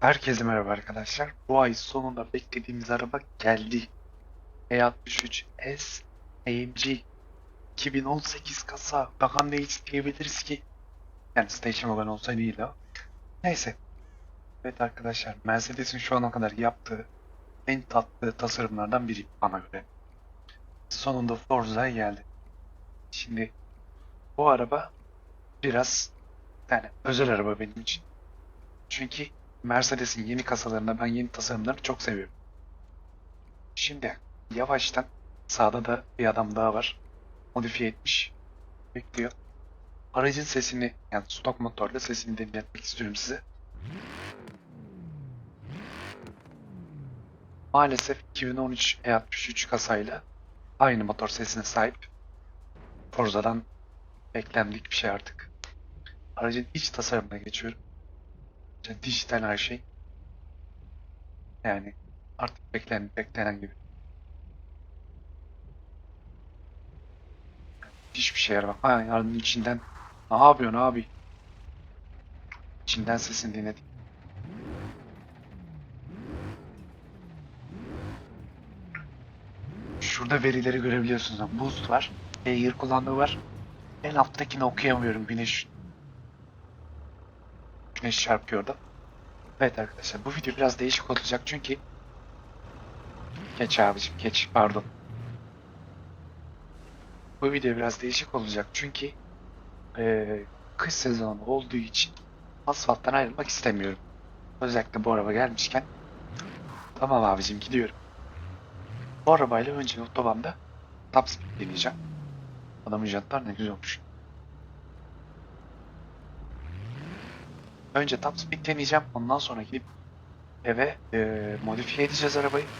Herkese merhaba arkadaşlar. Bu ay sonunda beklediğimiz araba geldi. E63 S AMG 2018 kasa. Bakalım ne isteyebiliriz ki? Yani Station Wagon olsaydı iyiydi o. Neyse. Evet arkadaşlar Mercedes'in şu ana kadar yaptığı en tatlı tasarımlardan biri bana göre. Sonunda Forza'ya geldi. Şimdi bu araba biraz yani özel araba benim için. Çünkü Mercedes'in yeni kasalarında ben yeni tasarımlarını çok seviyorum. Şimdi yavaştan sağda da bir adam daha var. Modifiye etmiş. Bekliyor. Aracın sesini yani stok motorla sesini dinletmek istiyorum size. Maalesef 2013 E63 kasayla aynı motor sesine sahip. Forza'dan beklendik bir şey artık. Aracın iç tasarımına geçiyorum. Dijital her şey. Yani artık beklenen, beklenen gibi. Hiçbir şey yaramaz. Ha yarının içinden ne yapıyorsun abi? İçinden sesini dinledik. Şurada verileri görebiliyorsunuz. Boost var. Air kullandığı var. En alttakini okuyamıyorum. Güneş Güneş çarpıyor da. Evet arkadaşlar bu video biraz değişik olacak çünkü Geç abicim geç pardon. Bu video biraz değişik olacak çünkü eee, kış sezonu olduğu için asfalttan ayrılmak istemiyorum. Özellikle bu araba gelmişken tamam abicim gidiyorum. Bu arabayla önce otobanda top speed deneyeceğim. Adamın jantlar ne güzel olmuş. Önce top speed deneyeceğim. Ondan sonra gidip eve eee, modifiye edeceğiz arabayı.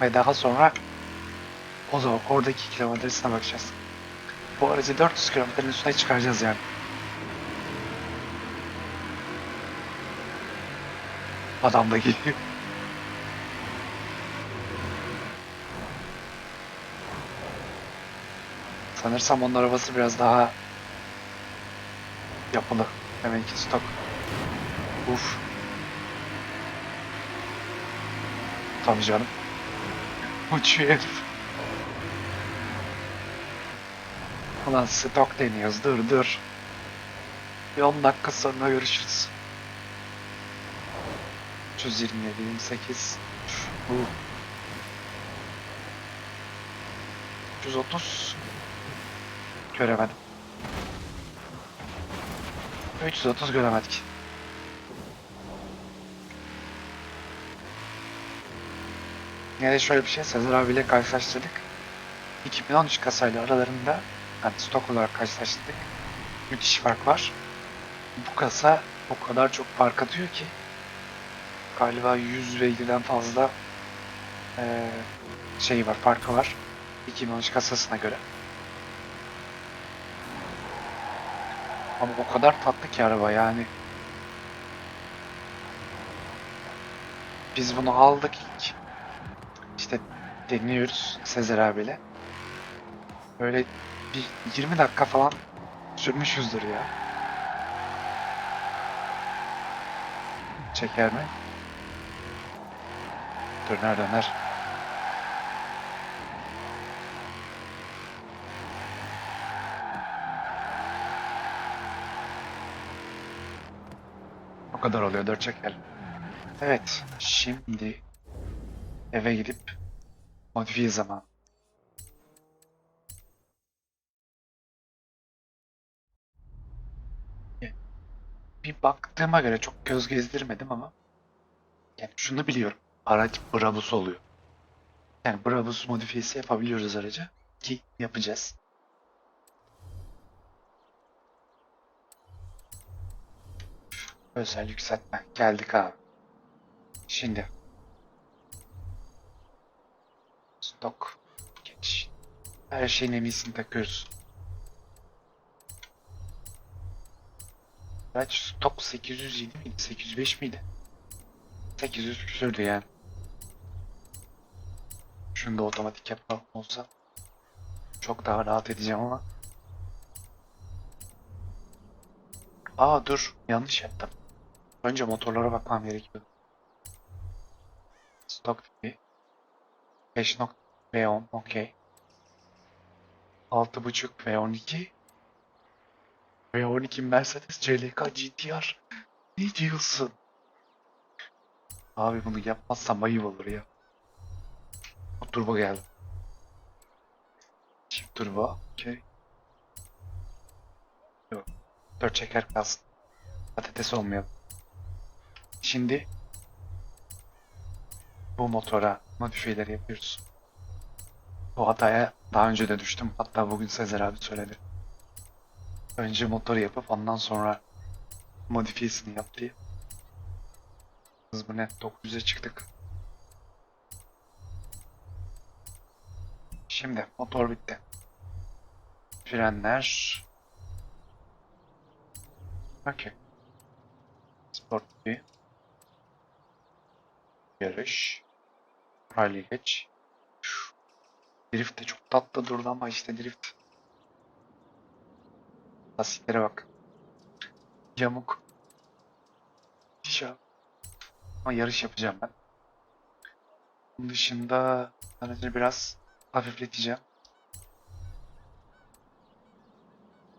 Ve daha sonra o zaman oradaki kilometresine bakacağız. Bu aracı 400 kilometrenin üstüne çıkaracağız yani. Adam da geliyor. Sanırsam onun arabası biraz daha yapılı. Demek ki stok. Uf. Tabii canım. Uçuyor herif. Ulan stok deniyoruz. Dur dur. Bir 10 dakika sonra görüşürüz. 327, 28. Bu. 330. Göremedim. 330 göremedik. Yine şöyle bir şey Sezer abiyle karşılaştırdık. 2013 kasayla aralarında yani stok olarak karşılaştırdık. Müthiş fark var. Bu kasa o kadar çok fark atıyor ki galiba 100 beygirden fazla eee şey var, farkı var. 2013 kasasına göre. Ama o kadar tatlı ki araba yani. Biz bunu aldık ilk. İşte deniyoruz Sezer abiyle. Böyle bir 20 dakika falan sürmüşüzdür ya. Çeker mi? Döner döner. Kadar oluyor dört çeker. Evet, şimdi eve gidip modifiye zaman. Bir baktığıma göre çok göz gezdirmedim ama yani şunu biliyorum. Araç Brabus oluyor. Yani Brabus modifiyesi yapabiliyoruz araca ki yapacağız. Özel yükseltme. Geldik abi. Şimdi. Stok. Geç. Her şeyin en iyisini takıyoruz. Kaç stok 807 miydi? 805 miydi? 800 küsürdü yani. Şunda otomatik yapma olsa çok daha rahat edeceğim ama. Aa dur yanlış yaptım. Önce motorlara bakmam gerekiyor. Stock V. 5 nok V10 okey. 6.5 V12. V12 Mercedes CLK GTR. Ne diyorsun? Abi bunu yapmazsam ayıp olur ya. O turbo geldi. Çift turbo. Okey. Yok. Dört çeker kalsın. Patates olmayalım. Şimdi bu motora modifiyeleri yapıyoruz. Bu hataya daha önce de düştüm. Hatta bugün Sezer abi söyledi. Önce motoru yapıp ondan sonra modifiyesini yap diye. Biz bu ne? 900'e çıktık. Şimdi motor bitti. Frenler. Okey. Sport bir. Yarış. Üf. Drift de çok tatlı durdu ama işte drift. Lastiklere bak. Yamuk. Şa. Ama yarış yapacağım ben. Bunun dışında aracı biraz hafifleteceğim.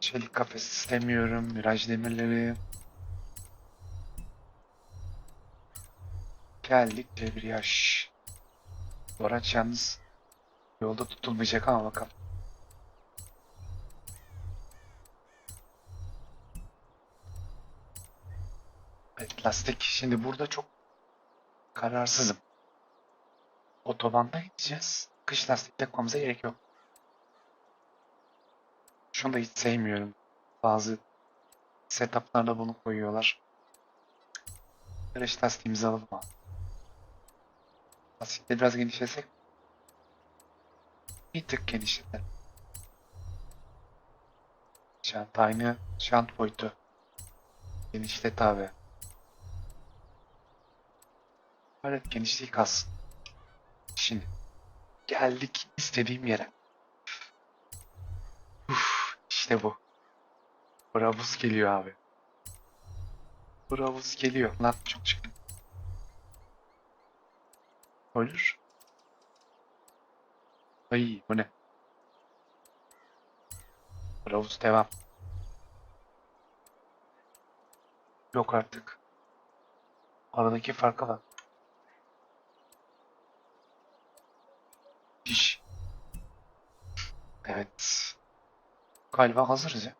Çelik kafes istemiyorum. Viraj demirleri. Geldik debriyaj. Bu araç yalnız yolda tutulmayacak ama bakalım. Evet lastik. Şimdi burada çok kararsızım. Otobanda gideceğiz. Kış lastik takmamıza gerek yok. Şunu da hiç sevmiyorum. Bazı setuplarda bunu koyuyorlar. Yarış lastiğimizi alalım abi. Lastikleri biraz genişlesek. Bir tık genişletelim. Şant aynı şant boyutu. Genişlet abi. Evet genişliği kalsın. Şimdi geldik istediğim yere. Uf, işte bu. Brabus geliyor abi. Brabus geliyor. Lan çok çıktı. Olur. Ay bu ne? Brabus devam. Yok artık. Aradaki farka bak. Diş. Evet. Galiba hazırız ya.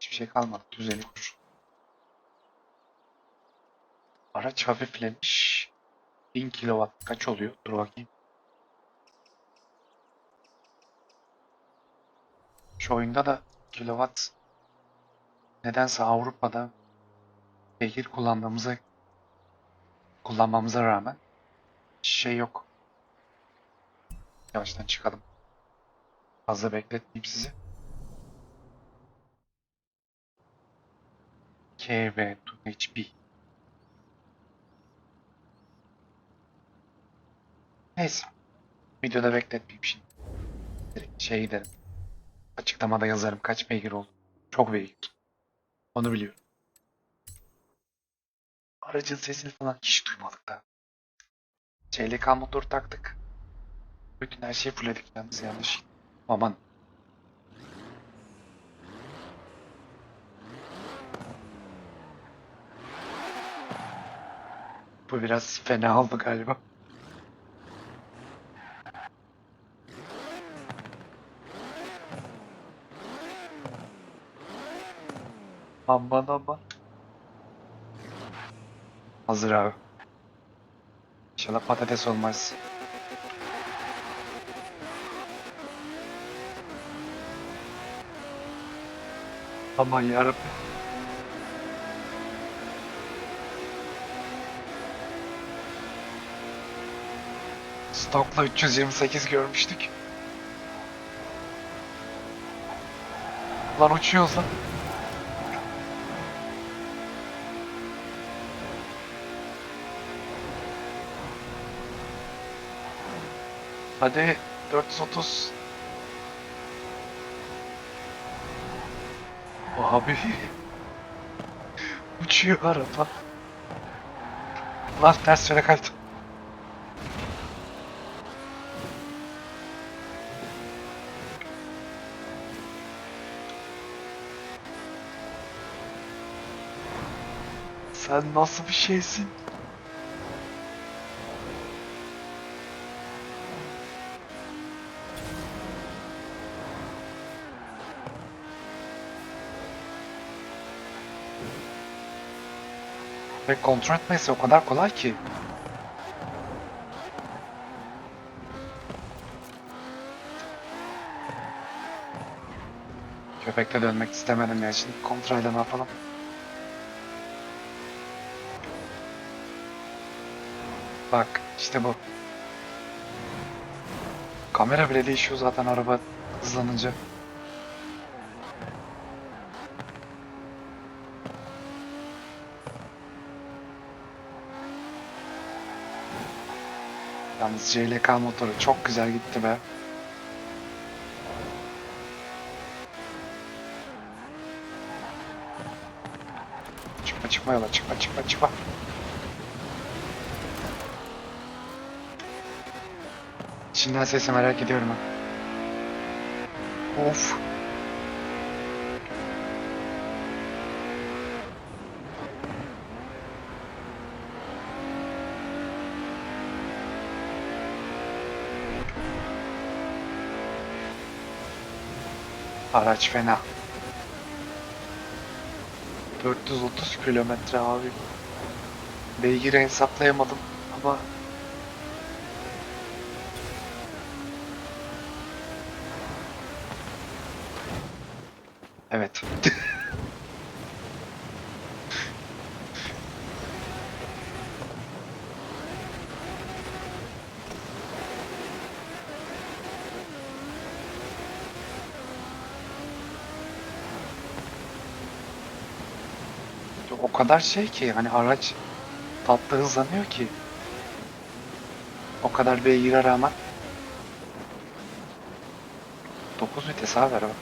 Hiçbir şey kalmadı. Düzeni kur. Araç hafiflemiş. 1000 kilowatt kaç oluyor? Dur bakayım. Şu oyunda da kilowatt nedense Avrupa'da beygir kullandığımıza kullanmamıza rağmen şey yok. Yavaştan çıkalım. Fazla bekletmeyeyim sizi. KV to HP. Neyse. Videoda bekletmeyeyim şimdi. Direkt şey gidelim. Açıklamada yazarım kaç beygir oldu. Çok beygir. Onu biliyorum. Aracın sesini falan hiç duymadık da. CLK motor taktık. Bütün her şeyi fullledik yalnız yanlış. Aman. Bu biraz fena oldu galiba. Aman aman. Hazır abi. İnşallah patates olmaz. Aman yarabbim. Stokla 328 görmüştük. Lan uçuyoruz lan. Hadi 430. Abi. Uçuyor araba. Lan ters yöne kaydım. Sen nasıl bir şeysin? Ve kontrol etmesi o kadar kolay ki. Köpekle dönmek istemedim ya. Şimdi kontrolle ne yapalım? Bak işte bu. Kamera bile değişiyor zaten araba hızlanınca. Yalnız CLK motoru çok güzel gitti be. Çıkma çıkma yola çıkma çıkma çıkma. Şimdiden sesi merak ediyorum ha. Of. Araç fena. 430 kilometre abi. Beygiri hesaplayamadım ama evet. O kadar şey ki hani araç tatlı hızlanıyor ki. O kadar beygire rağmen 9 vites abi araba.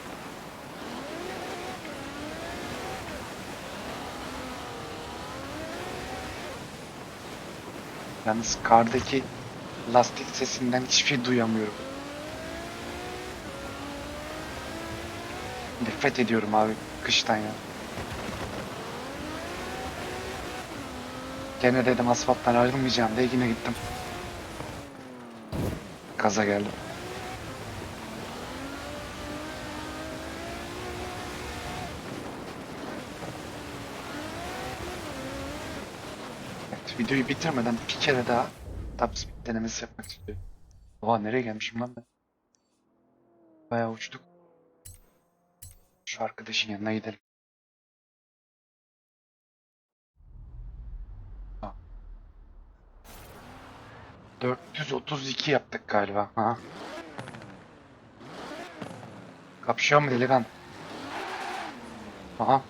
Yalnız kardaki lastik sesinden hiçbir şey duyamıyorum. Nefret ediyorum abi kıştan ya. Gene dedim asfalttan ayrılmayacağım diye yine gittim. Gaza geldim. Evet, videoyu bitirmeden bir kere daha speed denemesi yapmak istiyorum. Oha nereye gelmişim lan ben? Bayağı uçtuk. Şu arkadaşın yanına gidelim. 432 yaptık galiba. Ha. Kapışıyor mu delikan? Aha.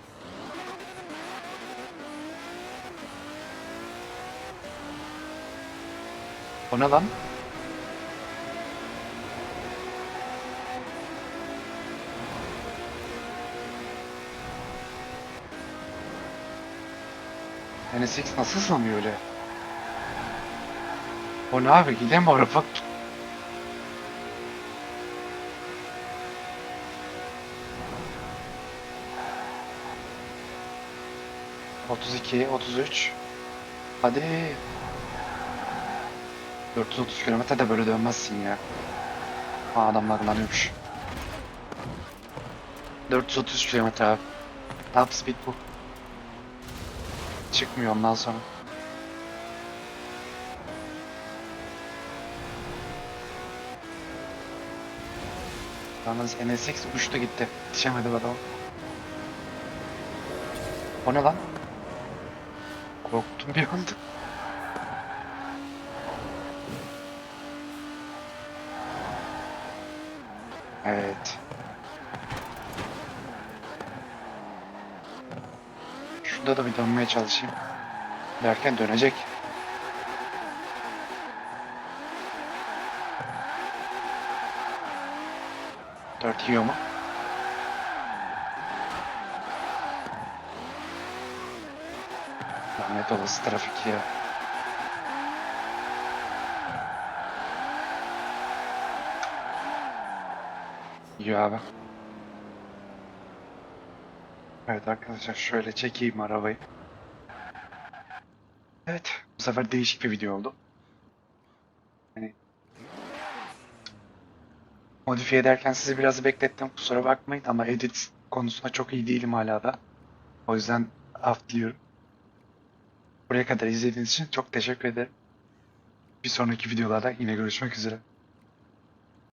O ne lan? NSX nasıl hızlanıyor öyle? O ne abi? Gidelim mi araba? Otuz iki, otuz üç. Hadi. 430 kilometre de böyle dönmezsin ya. Aa, adamlar kullanıyormuş. 430 kilometre abi. Top speed bu. Çıkmıyor ondan sonra. Yalnız NSX uçtu gitti. Yetişemedi adam. O ne lan? Korktum bir anda. Evet. Şurada da bir dönmeye çalışayım. Derken dönecek. Dört yiyor mu? Lanet olası trafik ya. İyi abi. Evet arkadaşlar şöyle çekeyim arabayı. Evet bu sefer değişik bir video oldu. Modifiye ederken sizi biraz beklettim kusura bakmayın ama edit konusunda çok iyi değilim hala da. O yüzden af diliyorum. Buraya kadar izlediğiniz için çok teşekkür ederim. Bir sonraki videolarda yine görüşmek üzere.